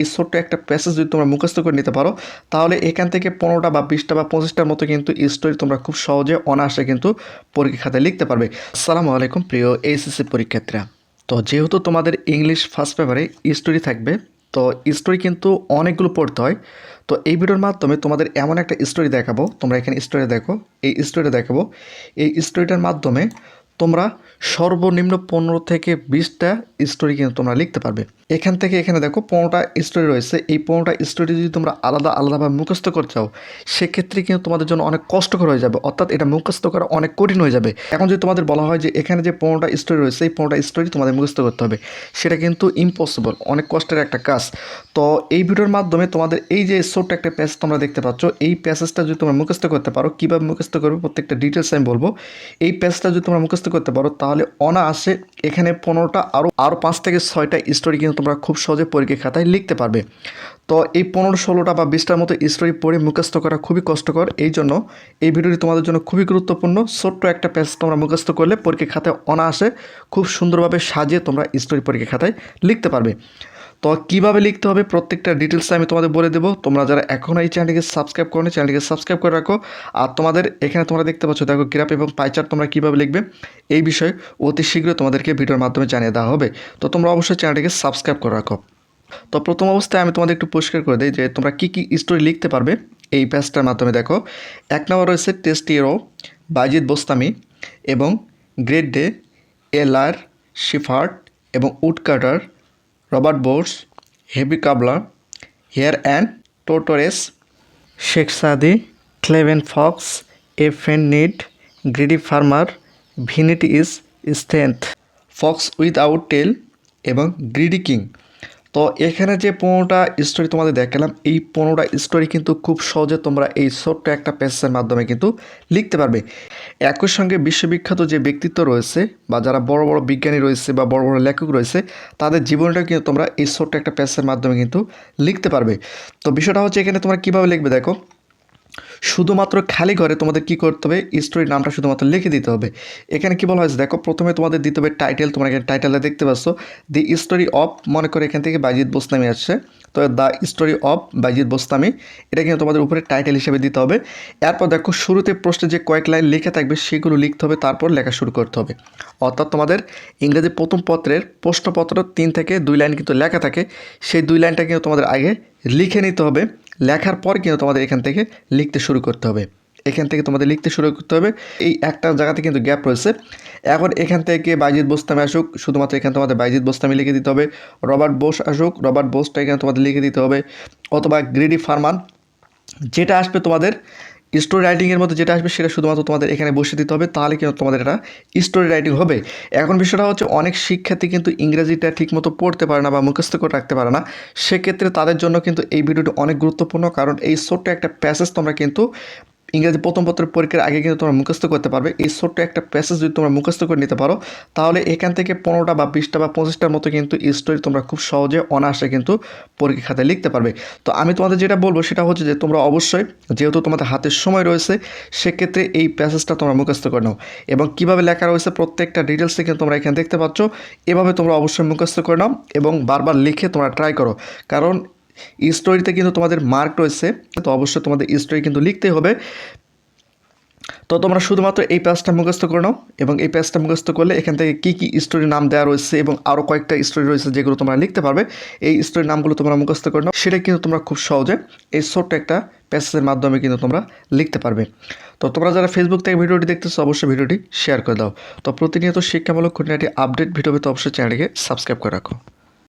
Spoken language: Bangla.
এই ছোট্ট একটা প্যাসেজ যদি তোমরা মুখস্থ করে নিতে পারো, তাহলে এখান থেকে পনেরোটা বা বিশটা বা পঁচিশটার মতো কিন্তু স্টোরি তোমরা খুব সহজে অনায়াসে কিন্তু পরীক্ষা খাতায় লিখতে পারবে। আসসালামু আলাইকুম প্রিয় এইচএসসি পরীক্ষার্থীরা। তো যেহেতু তোমাদের ইংলিশ ফার্স্ট পেপারে স্টোরি থাকবে, তো স্টোরি কিন্তু অনেকগুলো পড়তে হয়। তো এই ভিডিওর মাধ্যমে তোমাদের এমন একটা স্টোরি দেখাবো, তোমরা এখানে স্টোরি দেখো, এই স্টোরিটা দেখাবো। এই স্টোরিটার মাধ্যমে তোমরা সর্বনিম্ন পনেরো থেকে বিশটা স্টোরি কিন্তু তোমরা লিখতে পারবে। এখান থেকে এখানে দেখো পনেরোটা স্টোরি রয়েছে। এই পনেরোটা স্টোরি যদি তোমরা আলাদা আলাদাভাবে মুখস্থ করতে চাও, সেক্ষেত্রে কিন্তু তোমাদের জন্য অনেক কষ্টকর হয়ে যাবে। অর্থাৎ এটা মুখস্থ করা অনেক কঠিন হয়ে যাবে। এখন যদি তোমাদের বলা হয় যে এখানে যে পনেরোটা স্টোরি রয়েছে, এই পনেরোটা স্টোরি তোমাদের মুখস্থ করতে হবে। সেটা কিন্তু ইম্পসিবল অনেক কষ্টের একটা কাজ। তো এই ভিডিওর মাধ্যমে তোমাদের এই যে ছোট্ট একটা প্যাসেজ তোমরা দেখতে পাচ্ছ, এই প্যাসেজটা যদি তোমরা মুখস্থ করতে পারো, কীভাবে মুখস্থ করবে প্রত্যেকটা ডিটেলস আমি বলব। এই প্যাসেজটা যদি তোমরা মুখস্থ করতে পারো, তাহলে অনায়াসে এখানে পনেরোটা আরও আরও পাঁচ থেকে ছয়টা স্টোরি কিন্তু তোমরা খুব সহজে পরীক্ষা খাতায় লিখতে পারবে। তো এই পনেরো ষোলোটা বা বিশটার মতো স্টোরি পড়ে মুখস্থ করা খুবই কষ্টকর। এই জন্য এই ভিডিওটি তোমাদের জন্য খুবই গুরুত্বপূর্ণ। ছোট্ট একটা প্যাচ তোমরা মুখস্থ করলে পরীক্ষা খাতায় অনায়াসে খুব সুন্দরভাবে সাজিয়ে তোমরা স্টোরি পরীক্ষা খাতায় লিখতে পারবে। তো কীভাবে লিখতে হবে প্রত্যেকটা ডিটেলস আমি তোমাদের বলে দেবো। তোমরা যারা এখন এই চ্যানেলটিকে সাবস্ক্রাইব করো চ্যানেলটিকে সাবস্ক্রাইব করে রাখো। আর তোমাদের এখানে তোমরা দেখতে পাচ্ছ, দেখো গ্রাফ এবং পাইচার তোমরা কীভাবে লিখবে, এই বিষয়ে অতি শীঘ্রই তোমাদেরকে ভিডিওর মাধ্যমে জানিয়ে দেওয়া হবে। তো তোমরা অবশ্যই চ্যানেলটিকে সাবস্ক্রাইব করে রাখো। তো প্রথম অবস্থায় আমি তোমাদের একটু পরিষ্কার করে দিই যে, তোমরা কী কী স্টোরি লিখতে পারবে এই প্যাসটার মাধ্যমে দেখো। এক নম্বর রয়েছে টেস্ট ইরো বাইজিদ বোস্তামি এবং গ্রেট ডে এলার শিফার্ট এবং উডকাটার রবার্ট বোর্স হেভি কাবলা hare and tortoise, Sheikh Saadi, clever fox a friend need, greedy farmer, unity is strength, fox without tail এবং গ্রিডি কিং। তো এখানে যে পনেরোটা স্টোরি তোমাদের দেখালাম, এই পনেরোটা স্টোরি কিন্তু খুব সহজে তোমরা এই ছোট্ট একটা প্যাসেজের মাধ্যমে কিন্তু লিখতে পারবে। একই সঙ্গে বিশ্ববিখ্যাত যে ব্যক্তিত্ব রয়েছে বা যারা বড় বড় বিজ্ঞানী রয়েছে বা বড় বড় লেখক রয়েছে, তাদের জীবনটা কিন্তু তোমরা এই ছোট্ট একটা প্যাসের মাধ্যমে কিন্তু লিখতে পারবে। তো বিষয়টা হচ্ছে এখানে তোমরা কীভাবে লিখবে দেখো। শুধুমাত্র খালি ঘরে তোমাদের কি করতে হবে? স্টোরির নামটা শুধুমাত্র লিখে দিতে হবে। এখানে কি বলা হয়েছে? দেখো, প্রথমে তোমাদের দিতে হবে টাইটেল তোমরা এখানে টাইটেলে দেখতে পাচ্ছ। দি স্টোরি অফ মনে করে এখান থেকে বাইজিৎ বোস্তামি আসছে। তো the story of Bayazid Bostami, এটা কিন্তু তোমাদের উপরে টাইটেল হিসেবে দিতে হবে। এরপর দেখো, শুরুতে প্রশ্নে যে কয়েক লাইন লেখা থাকবে, সেগুলো লিখতে হবে, তারপর লেখা শুরু করতে হবে। অর্থাৎ তোমাদের ইংরেজি প্রথম পত্রের প্রশ্নপত্র তিন থেকে দুই লাইন কিন্তু লেখা থাকে। সেই দুই লাইনটা কিন্তু তোমাদের আগে লিখে নিতে হবে। লেখার পর কিন্তু তোমাদের এখান থেকে লিখতে শুরু করতে হবে। এখান থেকে তোমাদের লিখতে শুরু করতে হবে। এই একটা জায়গাতে কিন্তু গ্যাপ রয়েছে। এখন এখান থেকে বাইজিৎ বোস্তামি আসুক, শুধুমাত্র এখানে তোমাদের বাইজিৎ বোস্তামি লিখে দিতে হবে। রবার্ট বোস আসুক, রবার্ট বোসটা এখানে তোমাদের লিখে দিতে হবে। অথবা গ্রিডি ফার্মান, যেটা আসবে তোমাদের স্টোরি রাইটিংয়ের মধ্যে যেটা আসবে সেটা শুধুমাত্র তোমাদের এখানে বসে দিতে হবে, তাহলে কিন্তু তোমাদের এটা স্টোরি রাইটিং হবে। এখন বিষয়টা হচ্ছে অনেক শিক্ষার্থী কিন্তু ইংরেজিটা ঠিকমতো পড়তে পারে না বা মুখস্থ করে রাখতে পারে না। সেক্ষেত্রে তাদের জন্য কিন্তু এই ভিডিওটি অনেক গুরুত্বপূর্ণ, কারণ এই ছোট্ট একটা প্যাসেজ তোমরা কিন্তু ইংরেজি প্রথম পত্রের পরীক্ষার আগে কিন্তু তোমরা মুখস্থ করতে পারবে। এই ছোট্ট একটা প্যাসেজ যদি তোমরা মুখস্থ করে নিতে পারো, তাহলে এখান থেকে পনেরোটা বা বিশটা বা পঁচিশটার মতো কিন্তু স্টোরি তোমরা খুব সহজে অনায়াসে কিন্তু পরীক্ষা লিখতে পারবে। তো আমি তোমাদের যেটা বলব সেটা হচ্ছে যে তোমরা অবশ্যই, যেহেতু তোমাদের হাতের সময় রয়েছে, সেক্ষেত্রে এই প্যাসেজটা তোমরা মুখস্থ করে নাও। এবং কীভাবে লেখা রয়েছে প্রত্যেকটা ডিটেলসে কিন্তু তোমরা এখানে দেখতে পাচ্ছ। এভাবে তোমরা অবশ্যই মুখস্থ করে নাও এবং বারবার লিখে তোমরা ট্রাই করো। কারণ স্টোরিতে কিন্তু তোমাদের মার্ক রয়েছে, তো অবশ্যই তোমাদের স্টোরি কিন্তু লিখতেই হবে। তো তোমরা শুধুমাত্র এই পেজটা মুখস্থ করে নাও এবং এই পেজটা মুখস্থ করলে এখান থেকে কী কী স্টোরি নাম দেওয়া রয়েছে এবং আরও কয়েকটা স্টোরি রয়েছে যেগুলো তোমরা লিখতে পারবে, এই স্টোরির নামগুলো তোমরা মুখস্থ করে নাও, সেটা কিন্তু তোমরা খুব সহজে এই ছোট্ট একটা প্যাসেজের মাধ্যমে কিন্তু তোমরা লিখতে পারবে। তো তোমরা যারা ফেসবুক থেকে ভিডিওটি দেখতেছো, অবশ্যই ভিডিওটি শেয়ার করে দাও। তো প্রতিনিয়ত শিক্ষামূলক খুঁটিনাটি আপডেট ভিডিও পেতে অবশ্যই চ্যানেলকে সাবস্ক্রাইব করে রাখো।